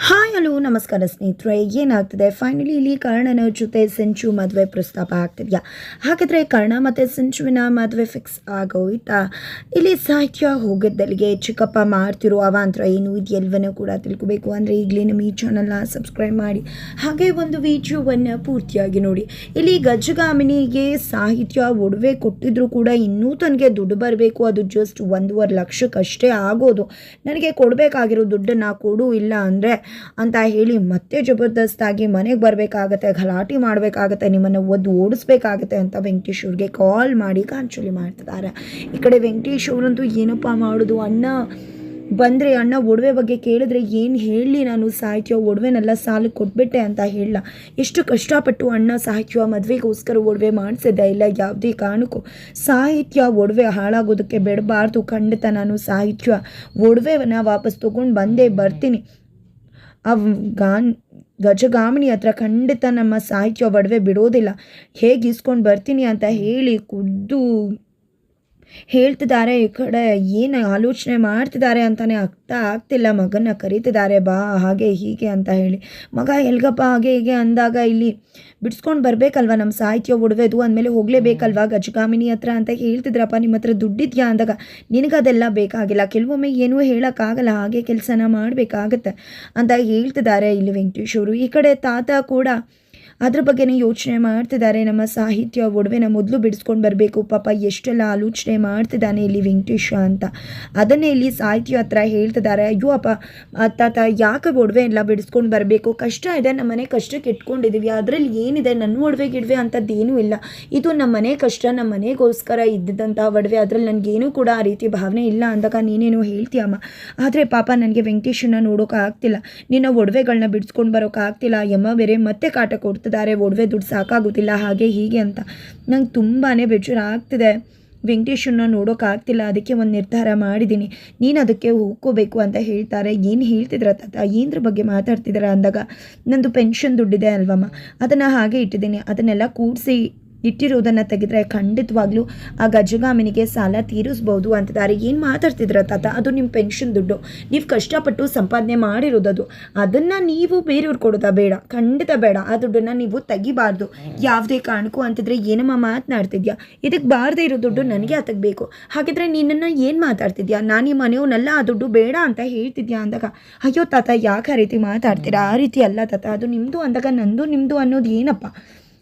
Hi. Hi hello ನಮಸ್ಕಾರ ಸ್ನೇಹಿತರೆ, ಏನಾಗ್ತಿದೆ? ಫೈನಲಿ ಇಲ್ಲಿ ಕರ್ಣನ ಜೊತೆ ಸಂಚು ಮದುವೆ ಪ್ರಸ್ತಾಪ ಆಗ್ತಿದೆಯಾ? ಹಾಗಾದರೆ ಕರ್ಣ ಮತ್ತು ಸಂಚುವಿನ ಮದುವೆ ಫಿಕ್ಸ್ ಆಗೋಯ್ತಾ? ಇಲ್ಲಿ ಸಾಹಿತ್ಯ ಹೋಗೋದಲ್ಲಿಗೆ ಚಿಕ್ಕಪ್ಪ ಮಾಡ್ತಿರೋ ಅವಾಂತರ ಏನು ಇದೆಲ್ಲವನ್ನೂ ಕೂಡ ತಿಳ್ಕೊಬೇಕು. ಅಂದರೆ ಈಗಲೇ ನಮ್ಮ ಈ ಚಾನಲ್ನ ಸಬ್ಸ್ಕ್ರೈಬ್ ಮಾಡಿ, ಹಾಗೆ ಒಂದು ವಿಡಿಯೋವನ್ನು ಪೂರ್ತಿಯಾಗಿ ನೋಡಿ. ಇಲ್ಲಿ ಗಜಗಾಮಿನಿಗೆ ಸಾಹಿತ್ಯ ಒಡವೆ ಕೊಟ್ಟಿದ್ರೂ ಕೂಡ ಇನ್ನೂ ತನಗೆ ದುಡ್ಡು ಬರಬೇಕು. ಅದು ಜಸ್ಟ್ ಒಂದೂವರೆ ಲಕ್ಷಕ್ಕಷ್ಟೇ ಆಗೋದು. ನನಗೆ ಕೊಡಬೇಕಾಗಿರೋ ದುಡ್ಡನ್ನು ಕೊಡು, ಇಲ್ಲ ಅಂದರೆ ಅಂತ ಹೇಳಿ ಮತ್ತೆ ಜಬರ್ದಸ್ತಾಗಿ ಮನೆಗೆ ಬರಬೇಕಾಗತ್ತೆ, ಗಲಾಟೆ ಮಾಡಬೇಕಾಗತ್ತೆ, ನಿಮ್ಮನ್ನು ಒದ್ದು ಓಡಿಸ್ಬೇಕಾಗತ್ತೆ ಅಂತ ವೆಂಕಟೇಶ್ವರಿಗೆ ಕಾಲ್ ಮಾಡಿ ಕಾಂಚುಲಿ ಮಾಡ್ತಿದ್ದಾರೆ. ಈ ಕಡೆ ವೆಂಕಟೇಶ್ವರಂತೂ ಏನಪ್ಪ ಮಾಡೋದು? ಅಣ್ಣ ಬಂದರೆ, ಅಣ್ಣ ಒಡವೆ ಬಗ್ಗೆ ಕೇಳಿದ್ರೆ ಏನು ಹೇಳಲಿ ನಾನು ಸಾಹಿತ್ಯ ಒಡವೆನೆಲ್ಲ ಸಾಲಕ್ಕೆ ಕೊಟ್ಬಿಟ್ಟೆ ಅಂತ ಹೇಳಲ್ಲ ಎಷ್ಟು ಕಷ್ಟಪಟ್ಟು ಅಣ್ಣ ಸಾಹಿತ್ಯ ಮದುವೆಗೋಸ್ಕರ ಒಡವೆ ಮಾಡಿಸಿದ್ದೆ? ಇಲ್ಲ, ಯಾವುದೇ ಕಾರಣಕ್ಕೂ. ಸಾಹಿತ್ಯ ಒಡವೆ ಹಾಳಾಗೋದಕ್ಕೆ ಬಿಡಬಾರ್ದು ಖಂಡಿತ ನಾನು ಸಾಹಿತ್ಯ ಒಡವೆನ ವಾಪಸ್ ತೊಗೊಂಡು ಬಂದೇ ಬರ್ತೀನಿ. ಆ ಗಾನ್ ಗಜಗಾಮಿನಿ ಹತ್ರ ಖಂಡಿತ ನಮ್ಮ ಸಾಹಿತ್ಯ ಒಡವೆ ಬಿಡೋದಿಲ್ಲ. ಹೇಗೆ ಇಸ್ಕೊಂಡು ಬರ್ತೀನಿ ಅಂತ ಹೇಳಿ ಖುದ್ದು ಹೇಳ್ತಿದ್ದಾರೆ, ಈ ಕಡೆ ಏನು ಆಲೋಚನೆ ಮಾಡ್ತಿದ್ದಾರೆ ಅಂತಲೇ ಅರ್ಥ ಆಗ್ತಿಲ್ಲ. ಮಗನ ಕರೀತಿದ್ದಾರೆ, ಬಾ, ಹಾಗೆ, ಹೀಗೆ ಅಂತ ಹೇಳಿ. ಮಗ, ಎಲ್ಗಪ್ಪ, ಹಾಗೆ, ಹೀಗೆ ಅಂದಾಗ ಇಲ್ಲಿ ಬಿಡಿಸ್ಕೊಂಡು ಬರಬೇಕಲ್ವ ನಮ್ಮ ಸಾಹಿತ್ಯ ಒಡವೆದು? ಅಂದಮೇಲೆ ಹೋಗಲೇಬೇಕಲ್ವ ಗಜಗಾಮಿನಿ ಹತ್ರ ಅಂತ ಹೇಳ್ತಿದ್ರಪ್ಪ, ನಿಮ್ಮ ಹತ್ರ ದುಡ್ಡಿದ್ಯಾ ಅಂದಾಗ? ನಿನಗದೆಲ್ಲ ಬೇಕಾಗಿಲ್ಲ. ಕೆಲವೊಮ್ಮೆ ಏನೂ ಹೇಳೋಕ್ಕಾಗಲ್ಲ, ಹಾಗೆ ಕೆಲಸನ ಮಾಡಬೇಕಾಗತ್ತೆ ಅಂತ ಹೇಳ್ತಿದ್ದಾರೆ ಇಲ್ಲಿ ವೆಂಕಟೇಶ್ ಅವರು. ಈ ಕಡೆ ತಾತ ಕೂಡ ಅದ್ರ ಬಗ್ಗೆನೇ ಯೋಚನೆ ಮಾಡ್ತಿದ್ದಾರೆ. ನಮ್ಮ ಸಾಹಿತ್ಯ ಒಡವೆನ ಮೊದಲು ಬಿಡಿಸ್ಕೊಂಡು ಬರಬೇಕು. ಪಾಪ ಎಷ್ಟೆಲ್ಲ ಆಲೋಚನೆ ಮಾಡ್ತಿದ್ದಾನೆ ಇಲ್ಲಿ ವೆಂಕಟೇಶ ಅಂತ. ಅದನ್ನೇ ಇಲ್ಲಿ ಸಾಹಿತ್ಯ ಹತ್ರ ಹೇಳ್ತಿದ್ದಾರೆ. ಅಯ್ಯೋ ಅಪ್ಪ ತಾತ ಯಾಕೆ ಒಡವೆ ಎಲ್ಲ ಬಿಡಿಸ್ಕೊಂಡು ಬರಬೇಕು? ಕಷ್ಟ ಇದೆ. ನಮ್ಮ ಮನೆ ಕಷ್ಟಕ್ಕೆ ಇಟ್ಕೊಂಡಿದ್ದೀವಿ ಅದರಲ್ಲಿ ಏನಿದೆ? ನನ್ನ ಒಡವೆ ಗಿಡವೆ ಅಂಥದ್ದೇನೂ ಇಲ್ಲ. ಇದು ನಮ್ಮ ಮನೆ ಕಷ್ಟ. ನಮ್ಮ ಮನೆಗೋಸ್ಕರ ಇದ್ದಂಥ ಒಡವೆ. ಅದರಲ್ಲಿ ನನಗೇನು ಕೂಡ ಆ ರೀತಿ ಭಾವನೆ ಇಲ್ಲ ಅಂದಾಗ ನೀನೇನು ಹೇಳ್ತೀಯಮ್ಮ ಆದರೆ ಪಾಪ ನನಗೆ ವೆಂಕಟೇಶನ ಆಗ್ತಿಲ್ಲ ನಿನ್ನ ಒಡವೆಗಳನ್ನ ಬಿಡಿಸ್ಕೊಂಡು ಆಗ್ತಿಲ್ಲ ಯಮ್ಮ ಬೇರೆ ಮತ್ತೆ ಕಾಟ ಕೊಡ್ತಿದ್ದಾರೆ ಒಡವೆ ದುಡ್ಡು ಸಾಕಾಗುತ್ತಿಲ್ಲ. ಹಾಗೆ ಹೀಗೆ ಅಂತ. ನಂಗೆ ತುಂಬಾ ಬೇಜಾರು ಆಗ್ತಿದೆ. ವೆಂಕಟೇಶನ್ನ ನೋಡೋಕ್ಕಾಗ್ತಿಲ್ಲ ಅದಕ್ಕೆ ಒಂದು ನಿರ್ಧಾರ ಮಾಡಿದ್ದೀನಿ ನೀನು ಅದಕ್ಕೆ ಹೋಗ್ಕೋಬೇಕು ಅಂತ ಹೇಳ್ತಾರೆ. ಏನು ಹೇಳ್ತಿದ್ರ ತಾತ? ಏನ್ರ ಬಗ್ಗೆ ಮಾತಾಡ್ತಿದ್ದಾರೆ ಅಂದಾಗ, ನಂದು ಪೆನ್ಷನ್ ದುಡ್ಡಿದೆ ಅಲ್ವಮ್ಮ. ಅದನ್ನು ಹಾಗೆ ಇಟ್ಟಿದ್ದೀನಿ. ಅದನ್ನೆಲ್ಲ ಕೂಡಿಸಿ ಇಟ್ಟಿರೋದನ್ನು ತೆಗೆದ್ರೆ ಖಂಡಿತವಾಗ್ಲೂ ಆ ಗಜಗಾಮಿನಿಗೆ ಸಾಲ ತೀರಿಸ್ಬೋದು ಅಂತಿದ್ದಾರೆ ಏನು ಮಾತಾಡ್ತಿದ್ರ ತಾತ? ಅದು ನಿಮ್ಮ ಪೆನ್ಷನ್ ದುಡ್ಡು. ನೀವು ಕಷ್ಟಪಟ್ಟು ಸಂಪಾದನೆ ಮಾಡಿರೋದದು. ಅದನ್ನು ನೀವು ಬೇರೆಯವ್ರು ಕೊಡೋದಾ? ಬೇಡ. ಖಂಡಿತ ಬೇಡ. ಆ ದುಡ್ಡನ್ನು ನೀವು ತೆಗಿಬಾರ್ದು. ಯಾವುದೇ ಕಾರಣಕ್ಕೂ ಅಂತಿದ್ರೆ ಏನಮ್ಮ ಮಾತನಾಡ್ತಿದ್ಯಾ? ಇದಕ್ಕೆ ಬಾರದೇ ಇರೋ ದುಡ್ಡು ನನಗೆ ಅದಕ್ಕೆ ಬೇಕು ಹಾಗಿದ್ರೆ ನಿನ್ನನ್ನು ಏನು ಮಾತಾಡ್ತಿದ್ಯಾ? ನಾನು ಈ ಮನೆಯವನ್ನೆಲ್ಲ ಆ ದುಡ್ಡು ಬೇಡ ಅಂತ ಹೇಳ್ತಿದ್ಯಾ ಅಂದಾಗ? ಅಯ್ಯೋ ತಾತ, ಯಾಕೆ ಆ ರೀತಿ ಮಾತಾಡ್ತೀರಾ? ಆ ರೀತಿ ಅಲ್ಲ ತಾತ. ಅದು ನಿಮ್ಮದು ಅಂದಾಗ ನಂದು ನಿಮ್ಮದು ಅನ್ನೋದು ಏನಪ್ಪ?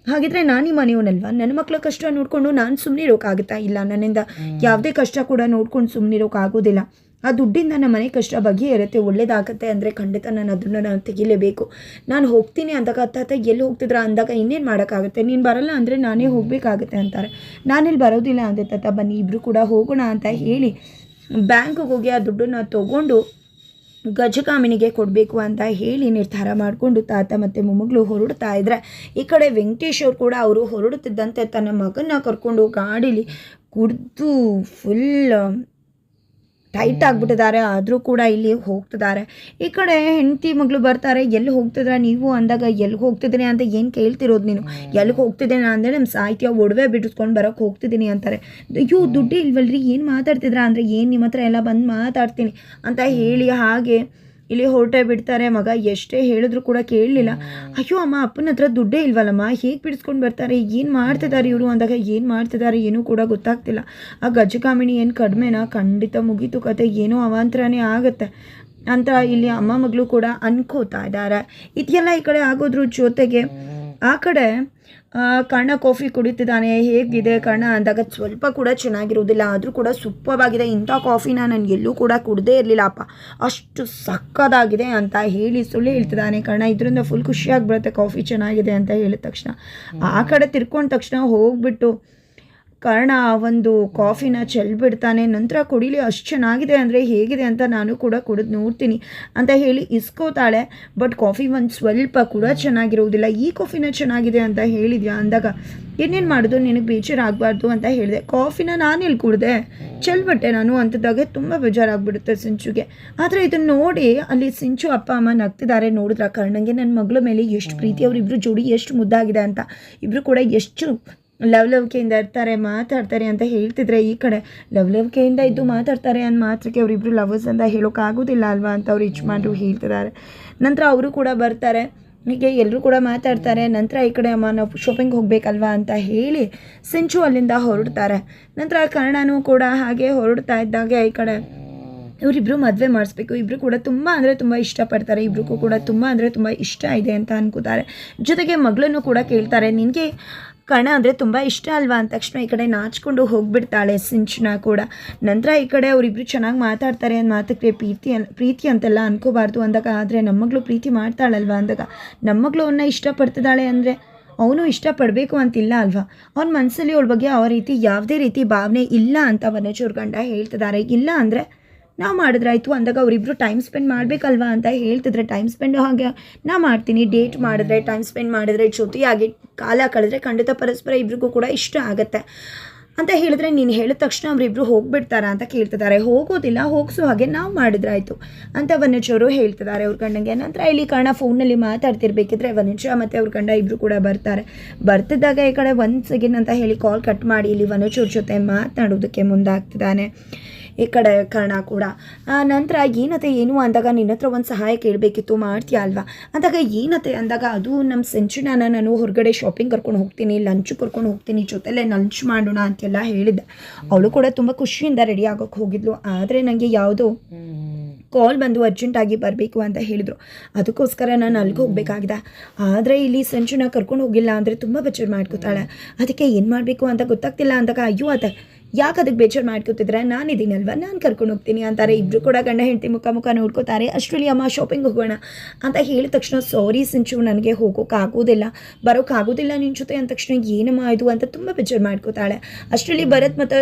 ಹಾಗಿದ್ರೆ ನಾನು ಈ ಮನೆಯವನಲ್ವಾ? ನನ್ನ ಮಕ್ಕಳ ಕಷ್ಟ ನೋಡಿಕೊಂಡು ನಾನು ಸುಮ್ಮನೆ ಇರೋಕ್ಕಾಗುತ್ತಾ ಇಲ್ಲ ನನ್ನಿಂದ ಯಾವುದೇ ಕಷ್ಟ ಕೂಡ ನೋಡ್ಕೊಂಡು ಸುಮ್ಮನೆ ಇರೋಕ್ಕಾಗೋದಿಲ್ಲ ಆ ದುಡ್ಡಿಂದ ನಮ್ಮ ಮನೆ ಕಷ್ಟ ಇರುತ್ತೆ. ಒಳ್ಳೇದಾಗತ್ತೆ ಅಂದರೆ ಖಂಡಿತ ನಾನು ಅದನ್ನು ನಾನು ತೆಗಿಲೇಬೇಕು. ನಾನು ಹೋಗ್ತೀನಿ ಅಂದಾಗ ತಾತ ಎಲ್ಲಿ ಹೋಗ್ತಿದ್ರ ಅಂದಾಗ ಇನ್ನೇನು ಮಾಡೋಕ್ಕಾಗುತ್ತೆ? ನೀನು ಬರಲ್ಲ ಅಂದರೆ ನಾನೇ ಹೋಗಬೇಕಾಗುತ್ತೆ ಅಂತಾರೆ. ನಾನಿಲ್ಲಿ ಬರೋದಿಲ್ಲ ಅಂದೆ ತಾತ ಬನ್ನಿ ಇಬ್ಬರು ಕೂಡ ಹೋಗೋಣ ಅಂತ ಹೇಳಿ ಬ್ಯಾಂಕಿಗೆ ಹೋಗಿ ಆ ದುಡ್ಡನ್ನು ತೊಗೊಂಡು ಗಜಕಾಮಿನಿಗೆ ಕೊಡಬೇಕು ಅಂತ ಹೇಳಿ ನಿರ್ಧಾರ ಮಾಡಿಕೊಂಡು ತಾತ ಮತ್ತು ಮೊಮ್ಮಗಳು ಹೊರಡ್ತಾ ಇದ್ರೆ, ಈ ಕಡೆ ವೆಂಕಟೇಶ್ ಅವರು ಕೂಡ ಅವರು ಹೊರಡುತ್ತಿದ್ದಂತೆ ತನ್ನ ಮಗನ ಕರ್ಕೊಂಡು ಗಾಡೀಲಿ ಕುಡಿದು ಫುಲ್ ಟೈಟ್ ಆಗಿಬಿಟ್ಟಿದ್ದಾರೆ ಆದರೂ ಕೂಡ ಇಲ್ಲಿ ಹೋಗ್ತಿದ್ದಾರೆ. ಈ ಕಡೆ ಹೆಂಡತಿ ಮಗಳು ಬರ್ತಾರೆ ಎಲ್ಲಿ ಹೋಗ್ತಿದ್ರ ನೀವು ಅಂದಾಗ ಎಲ್ಲಿ ಹೋಗ್ತಿದ್ದೀನಿ ಅಂತ ಏನು ಕೇಳ್ತಿರೋದು ನೀನು? ಎಲ್ಲಿಗೆ ಹೋಗ್ತಿದ್ದೀನಿ ಅಂದರೆ ನಮ್ಮ ಸಾಹಿತ್ಯ ಒಡವೆ ಬಿಡಿಸ್ಕೊಂಡು ಬರೋಕ್ಕೆ ಹೋಗ್ತಿದ್ದೀನಿ ಅಂತಾರೆ. ಅಯ್ಯೋ ದುಡ್ಡು ಇಲ್ವಲ್ರಿ ಏನು ಮಾತಾಡ್ತಿದ್ರ ಅಂದರೆ ಏನು ನಿಮ್ಮ ಹತ್ರ ಎಲ್ಲ ಬಂದು ಮಾತಾಡ್ತೀನಿ ಅಂತ ಹೇಳಿ ಹಾಗೆ ಇಲ್ಲಿ ಹೊರಟೆ ಬಿಡ್ತಾರೆ ಮಗ ಎಷ್ಟೇ ಹೇಳಿದ್ರು ಕೂಡ ಕೇಳಲಿಲ್ಲ. ಅಯ್ಯೋ ಅಮ್ಮ ಅಪ್ಪನ ಹತ್ರ ದುಡ್ಡೇ ಇಲ್ವಲ್ಲಮ್ಮ ಹೇಗೆ ಬಿಡಿಸ್ಕೊಂಡು ಬರ್ತಾರೆ ಏನು ಮಾಡ್ತಿದ್ದಾರೆ ಇವರು ಅಂದಾಗ ಏನು ಮಾಡ್ತಿದ್ದಾರೆ ಏನೂ ಕೂಡ ಗೊತ್ತಾಗ್ತಿಲ್ಲ. ಆ ಗಜಕಾಮಿಣಿ ಏನು ಕಡಿಮೆನಾ? ಖಂಡಿತ ಮುಗೀತು ಕತೆ ಏನೋ ಅವಾಂತರನೇ ಆಗುತ್ತೆ. ಅಂತ ಇಲ್ಲಿ ಅಮ್ಮ ಮಗಳು ಕೂಡ ಅನ್ಕೋತಾ ಇದ್ದಾರೆ. ಇದೆಲ್ಲ ಈ ಕಡೆ ಆಗೋದ್ರ ಜೊತೆಗೆ ಆ ಕಡೆ ಕಣ್ಣ ಕಾಫಿ ಕುಡಿತಿದ್ದಾನೆ ಹೇಗಿದೆ ಕಣ್ಣ ಅಂದಾಗ ಸ್ವಲ್ಪ ಕೂಡ ಚೆನ್ನಾಗಿರೋದಿಲ್ಲ ಆದರೂ ಕೂಡ ಸೂಪರ್ವಾಗಿದೆ ಇಂಥ ಕಾಫಿನ ನಾನು ಎಲ್ಲೂ ಕೂಡ ಕುಡ್ದೇ ಇರಲಿಲ್ಲಪ್ಪ ಅಷ್ಟು ಸಕ್ಕದಾಗಿದೆ ಅಂತ ಹೇಳಿ ಸುಳ್ಳು ಹೇಳ್ತಿದ್ದಾನೆ ಕಣ್ಣ ಇದರಿಂದ ಫುಲ್ ಖುಷಿಯಾಗಿ ಬರುತ್ತೆ ಕಾಫಿ ಚೆನ್ನಾಗಿದೆ ಅಂತ ಹೇಳಿದ ತಕ್ಷಣ. ಆ ಕಡೆ ತಿರ್ಕೊಂಡ ತಕ್ಷಣ ಹೋಗ್ಬಿಟ್ಟು ಕರ್ಣ ಒಂದು ಕಾಫಿನ ಚೆಲ್ಬಿಡ್ತಾನೆ, ನಂತರ ಕುಡಿಲಿ ಅಷ್ಟು ಚೆನ್ನಾಗಿದೆ ಅಂದರೆ ಹೇಗಿದೆ ಅಂತ ನಾನು ಕೂಡ ಕುಡಿದು ನೋಡ್ತೀನಿ ಅಂತ ಹೇಳಿ ಇಸ್ಕೋತಾಳೆ. ಬಟ್ ಕಾಫಿ ಒಂದು ಸ್ವಲ್ಪ ಕೂಡ ಚೆನ್ನಾಗಿರೋದಿಲ್ಲ ಈ ಕಾಫಿನ ಚೆನ್ನಾಗಿದೆ ಅಂತ ಹೇಳಿದ್ಯಾ ಅಂದಾಗ, ಏನೇನು ಮಾಡೋದು? ನಿನಗೆ ಬೇಜಾರಾಗಬಾರ್ದು ಅಂತ ಹೇಳಿದೆ. ಕಾಫಿನ ನಾನು ಇಲ್ಲಿ ಕುಡಿದೆ. ಚೆಲ್ಬಿಟ್ಟೆ ನಾನು ಅಂಥದ್ದಾಗೆ ತುಂಬ ಬೇಜಾರಾಗ್ಬಿಡುತ್ತೆ ಸಿಂಚುಗೆ. ಆದರೆ ಇದನ್ನು ನೋಡಿ ಅಲ್ಲಿ ಸಿಂಚು ಅಪ್ಪ, ಅಮ್ಮ ನಗ್ತಿದ್ದಾರೆ ನೋಡಿದ್ರ, ಕಾರಣಂಗೆ ನನ್ನ ಮಗಳ ಮೇಲೆ ಎಷ್ಟು ಪ್ರೀತಿ ಅವರಿಬ್ಬರು ಜೋಡಿ ಎಷ್ಟು ಮುದ್ದಾಗಿದೆ ಅಂತ. ಇಬ್ಬರು ಕೂಡ ಎಷ್ಟು ಲವ್ ಲವ್ಕೆಯಿಂದ ಇರ್ತಾರೆ, ಮಾತಾಡ್ತಾರೆ ಅಂತ ಹೇಳ್ತಿದ್ರೆ ಈ ಕಡೆ. ಲವ್ ಲವ್ಕೆಯಿಂದ ಇದ್ದು ಮಾತಾಡ್ತಾರೆ ಅಂದ ಮಾತ್ರಕ್ಕೆ ಅವರಿಬ್ಬರು ಲವರ್ಸ್ ಅಂತ ಹೇಳೋಕ್ಕಾಗೋದಿಲ್ಲ ಅಲ್ವಾ ಅಂತ ಅವ್ರು ಯಜಮಾನ್ರು ಹೇಳ್ತಿದ್ದಾರೆ. ನಂತರ ಅವರು ಕೂಡ ಬರ್ತಾರೆ. ಹೀಗೆ ಎಲ್ಲರೂ ಕೂಡ ಮಾತಾಡ್ತಾರೆ. ನಂತರ ಈ ಕಡೆ ಅಮ್ಮ ನಾವು ಶಾಪಿಂಗ್ ಹೋಗಬೇಕಲ್ವಾ ಅಂತ ಹೇಳಿ ಸಿಂಚು ಅಲ್ಲಿಂದ ಹೊರಡ್ತಾರೆ. ನಂತರ ಕರ್ಣನೂ ಕೂಡ ಹಾಗೆ ಹೊರಡ್ತಾ ಇದ್ದಾಗ ಈ ಕಡೆ. ಇವರಿಬ್ಬರು ಮದುವೆ ಮಾಡಿಸ್ಬೇಕು. ಇಬ್ಬರು ಕೂಡ ತುಂಬ ಅಂದರೆ ತುಂಬ ಇಷ್ಟಪಡ್ತಾರೆ. ಇಬ್ಬರಿಗೂ ಕೂಡ ತುಂಬ ಅಂದರೆ ತುಂಬ ಇಷ್ಟ ಇದೆ ಅಂತ ಅನ್ಕೋತಾರೆ. ಜೊತೆಗೆ ಮಗಳನ್ನು ಕೂಡ ಕೇಳ್ತಾರೆ, ನಿನಗೆ ಕಣ ಅಂದರೆ ತುಂಬ ಇಷ್ಟ ಅಲ್ವಾ? ಅಂದ ತಕ್ಷಣ ಈ ಕಡೆ ನಾಚ್ಕೊಂಡು ಹೋಗಿಬಿಡ್ತಾಳೆ ಸಿಂಚನ ಕೂಡ. ನಂತರ ಈ ಕಡೆ ಅವರಿಬ್ಬರು ಚೆನ್ನಾಗಿ ಮಾತಾಡ್ತಾರೆ ಅಂದ ಮಾತಕ್ಕೆ ಪ್ರೀತಿ ಪ್ರೀತಿ ಅಂತೆಲ್ಲ ಅನ್ಕೋಬಾರ್ದು ಅಂದಾಗ, ಆದರೆ ನಮ್ಮ ಮಗಳು ಪ್ರೀತಿ ಮಾಡ್ತಾಳಲ್ವಾ? ಅಂದಾಗ ನಮ್ಮ ಮಗಳು ಅವನ್ನ ಇಷ್ಟಪಡ್ತಿದ್ದಾಳೆ ಅಂದರೆ ಅವನು ಇಷ್ಟಪಡಬೇಕು ಅಂತಿಲ್ಲ ಅಲ್ವಾ? ಅವ್ನ ಮನಸ್ಸಲ್ಲಿ ಅವಳ ಬಗ್ಗೆ ಆ ರೀತಿ ಯಾವುದೇ ರೀತಿ ಭಾವನೆ ಇಲ್ಲ ಅಂತ ವನಜೂರ್ ಗಂಡ ಹೇಳ್ತಿದ್ದಾರೆ. ಇಲ್ಲ ಅಂದರೆ ನಾವು ಮಾಡಿದ್ರಾಯ್ತು ಅಂದಾಗ ಅವರಿಬ್ಬರು ಟೈಮ್ ಸ್ಪೆಂಡ್ ಮಾಡಬೇಕಲ್ವಾ ಅಂತ ಹೇಳ್ತಿದ್ರೆ ಟೈಮ್ ಸ್ಪೆಂಡ್ ಹಾಗೆ. ನಾ ಮಾಡ್ತೀನಿ ಡೇಟ್ ಮಾಡಿದ್ರೆ ಟೈಮ್ ಸ್ಪೆಂಡ್ ಮಾಡಿದ್ರೆ ಜೊತೆಯಾಗಿ ಕಾಲ ಕಳೆದ್ರೆ ಖಂಡಿತ ಪರಸ್ಪರ ಇಬ್ರಿಗೂ ಕೂಡ ಇಷ್ಟ ಆಗುತ್ತೆ. ಅಂತ ಹೇಳಿದ್ರೆ ನೀನು ಹೇಳಿದ ತಕ್ಷಣ ಅವರಿಬ್ಬರು ಹೋಗ್ಬಿಡ್ತಾರಾ ಅಂತ ಕೇಳ್ತಿದ್ದಾರೆ ಹೋಗೋದಿಲ್ಲ, ಹೋಗಿಸೋ ಹಾಗೆ ನಾವು ಮಾಡಿದ್ರಾಯ್ತು ಅಂತ ವನಜರು ಹೇಳ್ತಿದ್ದಾರೆ ಅವ್ರ ಗಂಡಂಗೆ. ನಂತರ ಇಲ್ಲಿ ಕಾರಣ ಫೋನಲ್ಲಿ ಮಾತಾಡ್ತಿರ್ಬೇಕಿದ್ರೆ ವನಜ ಮತ್ತು ಅವ್ರ ಗಂಡ ಇಬ್ಬರು ಕೂಡ ಬರ್ತಾರೆ. ಬರ್ತಿದ್ದಾಗ ಈ ಕಡೆ ಒಂದು ಸೆಕೆಂಡ್ ಅಂತ ಹೇಳಿ ಕಾಲ್ ಕಟ್ ಮಾಡಿ ಇಲ್ಲಿ ವನಜವ್ರ ಜೊತೆ ಮಾತನಾಡೋದಕ್ಕೆ ಮುಂದಾಗ್ತಿದ್ದಾನೆ. ಈ ಕಡೆ ಕರ್ಣ ಕೂಡ. ನಂತರ ಏನತೆ ಏನು ಅಂದಾಗ ನಿನ್ನ ಹತ್ರ ಒಂದು ಸಹಾಯ ಕೇಳಬೇಕಿತ್ತು, ಮಾಡ್ತೀಯ ಅಲ್ವಾ? ಅಂದಾಗ ಏನತೆ ಅಂದಾಗ ಅದು ನಮ್ಮ ಸೆಂಚುನಾನ ನಾನು ಹೊರಗಡೆ ಶಾಪಿಂಗ್ ಕರ್ಕೊಂಡು ಹೋಗ್ತೀನಿ ಲಂಚ್ ಕರ್ಕೊಂಡು ಹೋಗ್ತೀನಿ, ಜೊತೆಲೇ ಲಂಚ್ ಮಾಡೋಣ ಅಂತೆಲ್ಲ ಹೇಳಿದ್ದೆ. ಅವಳು ಕೂಡ ತುಂಬ ಖುಷಿಯಿಂದ ರೆಡಿ ಆಗೋಕ್ಕೆ ಹೋಗಿದ್ಲು. ಆದರೆ ನನಗೆ ಯಾವುದೋ ಕಾಲ್ ಬಂದು ಅರ್ಜೆಂಟಾಗಿ ಬರಬೇಕು ಅಂತ ಹೇಳಿದರು. ಅದಕ್ಕೋಸ್ಕರ ನಾನು ಅಲ್ಲಿಗೆ ಹೋಗಬೇಕಾಗಿದೆ ಆದರೆ ಇಲ್ಲಿ ಸಂಚುನ ಕರ್ಕೊಂಡು ಹೋಗಿಲ್ಲ ಅಂದರೆ ತುಂಬ ಬೇಜಾರು ಮಾಡ್ಕೋತಾಳೆ. ಅದಕ್ಕೆ ಏನು ಮಾಡಬೇಕು ಅಂತ ಗೊತ್ತಾಗ್ತಿಲ್ಲ ಅಂದಾಗ, ಅಯ್ಯೋ ಅತ್ತೆ ಯಾಕೆ ಅದಕ್ಕೆ ಬೇಜಾರು ಮಾಡ್ಕೋತಿದ್ರೆ? ನಾನಿದ್ದೀನಲ್ವ ನಾನು ಕರ್ಕೊಂಡು ಹೋಗ್ತೀನಿ ಅಂತಾರೆ. ಇಬ್ಬರು ಕೂಡ ಗಂಡ ಹೆಂಡತಿ ಮುಖ ಮುಖ ನೋಡ್ಕೋತಾರೆ. ಅಷ್ಟರಲ್ಲಿ ಅಮ್ಮ ಶಾಪಿಂಗ್ ಹೋಗೋಣ ಅಂತ ಹೇಳಿದ ತಕ್ಷಣ ಸಾರಿ ಸಿಂಚು, ನನಗೆ ಹೋಗೋಕ್ಕಾಗೋದಿಲ್ಲ ಬರೋಕ್ಕಾಗೋದಿಲ್ಲ ನಿನ್ನ ಜೊತೆ. ಅಂದ ತಕ್ಷಣ, ಏನಮ್ಮ ಇದು? ಅಂತ ತುಂಬ ಬೇಜಾರು ಮಾಡ್ಕೋತಾಳೆ. ಅಷ್ಟರಲ್ಲಿ ಭರತ್ ಮತ್ತು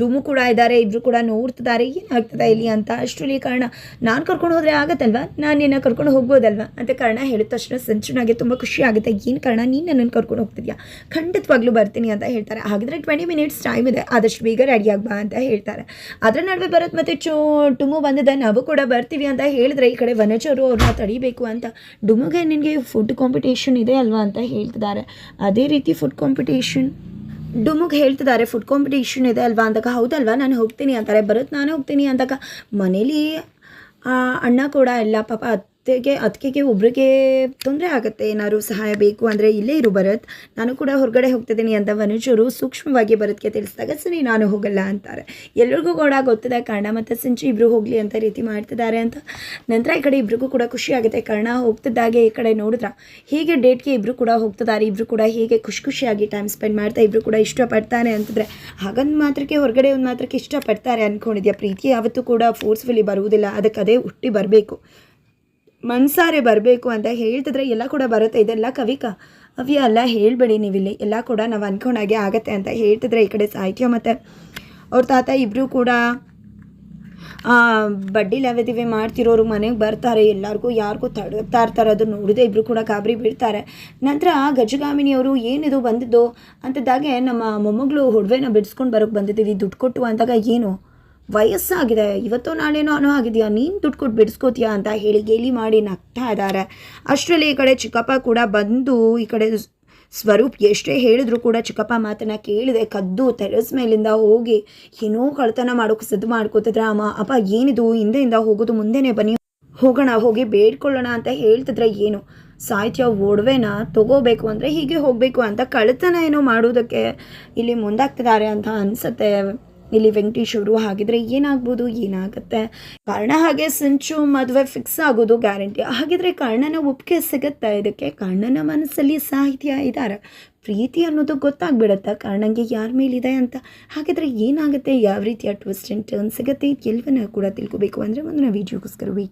ಡುಮು ಕೂಡ ಇದ್ದಾರೆ ಇಬ್ಬರು ಕೂಡ ನೋಡ್ತಿದ್ದಾರೆ ಏನಾಗ್ತದೆ ಇಲ್ಲಿ ಅಂತ ಅಷ್ಟರಲ್ಲಿ ಕಾರಣ, ನಾನು ಕರ್ಕೊಂಡು ಹೋದರೆ ಆಗತ್ತಲ್ವಾ? ನಾನು ನಿನ್ನ ಕರ್ಕೊಂಡು ಹೋಗ್ಬೋದಲ್ವಾ? ಅಂತ ಕಾರಣ ಹೇಳಿದ ತಕ್ಷಣ ಸಂಚುನಾಗೆ ತುಂಬ ಖುಷಿ ಆಗುತ್ತೆ. ಏನು ಕಾರಣ, ನೀನು ನನ್ನನ್ನು ಕರ್ಕೊಂಡು ಹೋಗ್ತಿದ್ಯಾ? ಖಂಡಿತವಾಗ್ಲೂ ಬರ್ತೀನಿ ಅಂತ ಹೇಳ್ತಾರೆ. ಹಾಗಿದ್ರೆ ಟ್ವೆಂಟಿ ಮಿನಿಟ್ಸ್ ಟೈಮ್ ಇದೆ. ಆದಷ್ಟು ಬೇಗ ರೆಡಿ ಆಗ್ಬಾ ಅಂತ ಹೇಳ್ತಾರೆ. ಅದರ ನಡುವೆ ಬರತ್ ಮತ್ತು ಚೋ ಟುಮು ಬಂದಿದೆ. ನಾವು ಕೂಡ ಬರ್ತೀವಿ ಅಂತ ಹೇಳಿದ್ರೆ ಈ ಕಡೆ ವನಚರು ಅವ್ರನ್ನ ತಡಿಬೇಕು ಅಂತ. ಡುಮುಗೆ ನಿನಗೆ ಫುಡ್ ಕಾಂಪಿಟೇಷನ್ ಇದೆ ಅಲ್ವಾ ಅಂತ ಹೇಳ್ತಿದ್ದಾರೆ. ಅದೇ ರೀತಿ ಫುಡ್ ಕಾಂಪಿಟೇಷನ್ ಡುಮುಗ್ ಹೇಳ್ತಿದ್ದಾರೆ ಫುಡ್ ಕಾಂಪಿಟೇಷನ್ ಇದೆ ಅಲ್ವಾ ಅಂದಾಗ, ಹೌದಲ್ವಾ, ನಾನು ಹೋಗ್ತೀನಿ ಅಂತಾರೆ ಬರುತ್ತೆ ನಾನು ಹೋಗ್ತೀನಿ ಅಂದಾಗ, ಮನೇಲಿ ಅಣ್ಣ ಕೂಡ ಎಲ್ಲ ಪಾಪ ಅತ್ತೆಗೆ ಅತ್ತಿಗೆಗೆ ಒಬ್ಬರಿಗೆ ತೊಂದರೆ ಆಗುತ್ತೆ, ಏನಾದ್ರು ಸಹಾಯ ಬೇಕು ಅಂದರೆ ಇಲ್ಲೇ ಇರು ಭರತ್. ನಾನು ಕೂಡ ಹೊರಗಡೆ ಹೋಗ್ತಿದ್ದೀನಿ ಅಂತ ವನುಜರು ಸೂಕ್ಷ್ಮವಾಗಿ ಭರತ್ಗೆ ತಿಳಿಸಿದಾಗ, ಸರಿ ನಾನು ಹೋಗಲ್ಲ ಅಂತಾರೆ. ಎಲ್ರಿಗೂ ಕೂಡ ಗೊತ್ತಿದೆ ಕರ್ಣ, ಮತ್ತು ಸಿಂಚು ಇಬ್ಬರು ಹೋಗಲಿ ಅಂತ ರೀತಿ ಮಾಡ್ತಿದ್ದಾರೆ ಅಂತ. ನಂತರ ಈ ಕಡೆ ಇಬ್ರಿಗೂ ಕೂಡ ಖುಷಿ ಆಗುತ್ತೆ. ಕರ್ಣ ಹೋಗ್ತಿದ್ದಾಗೆ ಈ ಕಡೆ ನೋಡಿದ್ರ? ಹೀಗೆ ಡೇಟ್ಗೆ ಇಬ್ಬರು ಕೂಡ ಹೋಗ್ತಿದ್ದಾರೆ. ಇಬ್ಬರು ಕೂಡ ಹೀಗೆ ಖುಷಿ ಖುಷಿಯಾಗಿ ಟೈಮ್ ಸ್ಪೆಂಡ್ ಮಾಡ್ತಾ ಇಬ್ಬರು ಕೂಡ ಇಷ್ಟಪಡ್ತಾರೆ ಅಂತಂದರೆ, ಹಾಗಂದ ಮಾತ್ರಕ್ಕೆ ಹೊರಗಡೆ ಒಂದು ಮಾತ್ರಕ್ಕೆ ಇಷ್ಟಪಡ್ತಾರೆ ಅಂದ್ಕೊಂಡಿದ್ಯಾ ಪ್ರೀತಿ? ಯಾವತ್ತೂ ಕೂಡ ಫೋರ್ಸ್ಫುಲಿ ಬರುವುದಿಲ್ಲ. ಅದಕ್ಕೆ ಅದೇ ಹುಟ್ಟಿ ಬರಬೇಕು. ಮನ್ಸಾರೆ ಬರಬೇಕು ಅಂತ ಹೇಳ್ತಿದ್ರೆ ಎಲ್ಲ ಕೂಡ ಬರುತ್ತೆ. ಇದೆಲ್ಲ ಕವಿಕ. ಅವಿ ಅಲ್ಲ, ಹೇಳಬೇಡಿ ನೀವಿಲ್ಲಿ. ಎಲ್ಲ ಕೂಡ ನಾವು ಅಂದ್ಕೊಂಡಾಗೆ ಆಗತ್ತೆ ಅಂತ ಹೇಳ್ತಿದ್ರೆ ಈ ಕಡೆ ಸಾಹಿತ್ಯ ಮತ್ತು ಅವ್ರ ತಾತ ಇಬ್ಬರು ಕೂಡ ಬಡ್ಡಿ ಲವೆದಿವೆ ಮಾಡ್ತಿರೋರು, ಮನೆಗೆ ಬರ್ತಾರೆ, ಎಲ್ಲರಿಗೂ ಯಾರಿಗೂ ತಡಗ್ತಾ ಇರ್ತಾರೆ ಅದು ನೋಡಿದೆ ಇಬ್ಬರು ಕೂಡ ಗಾಬರಿ ಬೀಳ್ತಾರೆ. ನಂತರ ಗಜಗಾಮಿನಿಯವರು ಏನಿದು ಬಂದಿದ್ದು ಅಂತಿದ್ದಾಗೆ ನಮ್ಮ ಮೊಮ್ಮಗಳು ಹೊಡವೆನ ಬಿಡಿಸ್ಕೊಂಡು ಬರೋಕೆ ಬಂದಿದ್ದೀವಿ, ದುಡ್ಡು ಕೊಟ್ಟು ಅಂದಾಗ ಏನು? ವಯಸ್ಸಾಗಿದೆ. ಇವತ್ತೋ ನಾಳೆನೋ ಅನ್ನೋ ಆಗಿದೆಯಾ ನೀನು ದುಡ್ಡು ಕೊಟ್ಟು ಬಿಡಿಸ್ಕೋತೀಯಾ ಅಂತ ಹೇಳಿ ಗೇಲಿ ಮಾಡಿ ನಗ್ತಾ ಇದ್ದಾರೆ ಅಷ್ಟರಲ್ಲಿ ಈ ಕಡೆ ಚಿಕ್ಕಪ್ಪ ಕೂಡ ಬಂದು ಈ ಕಡೆ ಸ್ವರೂಪ್ ಎಷ್ಟೇ ಹೇಳಿದ್ರು ಕೂಡ ಚಿಕ್ಕಪ್ಪ ಮಾತನ್ನ ಕೇಳಿದೆ. ಕದ್ದು ಟೆರೆಸ್ ಮೇಲಿಂದ ಹೋಗಿ ಏನೋ ಕಳ್ತನ ಮಾಡೋಕೆ ಸದ್ದು ಮಾಡ್ಕೋತಿದ್ರೆ ಅಮ್ಮ ಅಪ್ಪ, ಏನಿದು? ಹಿಂದೆಯಿಂದ ಹೋಗೋದು ಮುಂದೆನೇ ಬನ್ನಿ. ಹೋಗೋಣ, ಹೋಗಿ ಬೇಡ್ಕೊಳ್ಳೋಣ ಅಂತ ಹೇಳ್ತಿದ್ರೆ ಏನು? ಸಾಹಿತ್ಯ ಒಡವೆನ ತಗೋಬೇಕು ಅಂದರೆ ಹೀಗೆ ಹೋಗಬೇಕು ಅಂತ ಕಳ್ತನ ಏನೋ ಮಾಡೋದಕ್ಕೆ ಇಲ್ಲಿ ಮುಂದಾಗ್ತಿದ್ದಾರೆ ಅಂತ ಅನಿಸುತ್ತೆ. ಇಲ್ಲಿ ವೆಂಕಟೇಶ್ ಅವರು ಹಾಗಿದ್ರೆ ಏನಾಗ್ಬೋದು, ಏನಾಗುತ್ತೆ? ಕಾರಣ ಹಾಗೆ ಸಂಚು ಮದುವೆ ಫಿಕ್ಸ್ ಆಗೋದು ಗ್ಯಾರಂಟಿ ಹಾಗಿದ್ರೆ ಕರ್ಣನ ಒಪ್ಪಿಗೆ ಸಿಗುತ್ತಾ ಇದಕ್ಕೆ? ಕರ್ಣನ ಮನಸ್ಸಲ್ಲಿ ಸಾಹಿತ್ಯ ಇದ್ದಾರೆ ಪ್ರೀತಿ ಅನ್ನೋದು ಗೊತ್ತಾಗ್ಬಿಡುತ್ತೆ. ಕರ್ಣಂಗೆ ಯಾರ ಮೇಲಿದೆ ಅಂತ. ಹಾಗಿದ್ರೆ ಏನಾಗುತ್ತೆ? ಯಾವ ರೀತಿಯ ಟ್ವಿಸ್ಟ್ ಆ್ಯಂಡ್ ಟರ್ನ್ ಸಿಗುತ್ತೆ? ಎಲ್ಲವನ್ನ ಕೂಡ ತಿಳ್ಕೊಬೇಕು ಅಂದರೆ ಮುಂದಿನ ವೀಡಿಯೋಗೋಸ್ಕರ